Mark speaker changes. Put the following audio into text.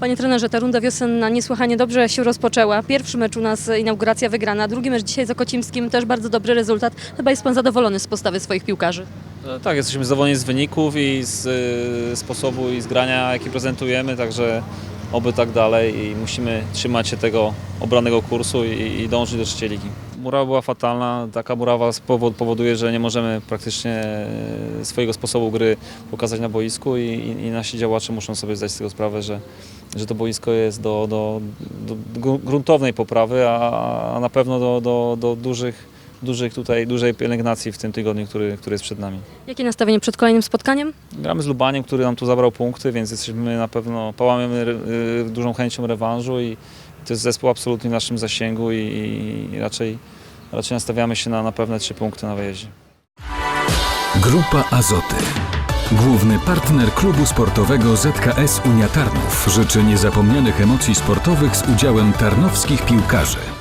Speaker 1: Panie trenerze, ta runda wiosenna niesłychanie dobrze się rozpoczęła. Pierwszy mecz u nas inauguracja wygrana, drugi mecz dzisiaj z Okocimskim też bardzo dobry rezultat. Chyba jest pan zadowolony z postawy swoich piłkarzy.
Speaker 2: E, Tak, jesteśmy zadowoleni z wyników i z e, sposobu i z grania, jaki prezentujemy, także oby tak dalej i musimy trzymać się tego obranego kursu i, i dążyć do trzeciej ligi. Murawa była fatalna, taka murawa powoduje, że nie możemy praktycznie e, swojego sposobu gry pokazać na boisku i, i, nasi działacze muszą sobie zdać z tego sprawę, że, że to boisko jest do, do, do gru- gruntownej poprawy, a, a na pewno do, do, do dużych, dużych tutaj, dużej pielęgnacji w tym tygodniu, który, który jest przed nami.
Speaker 1: Jakie nastawienie przed kolejnym spotkaniem?
Speaker 2: Gramy z Lubaniem, który nam tu zabrał punkty, więc jesteśmy na pewno, pałamy y, dużą chęcią rewanżu i to jest zespół absolutnie w naszym zasięgu i, i raczej, raczej nastawiamy się na, na pewne trzy punkty na wyjeździe.
Speaker 3: Grupa Azoty. Główny partner klubu sportowego ZKS Unia Tarnów życzy niezapomnianych emocji sportowych z udziałem tarnowskich piłkarzy.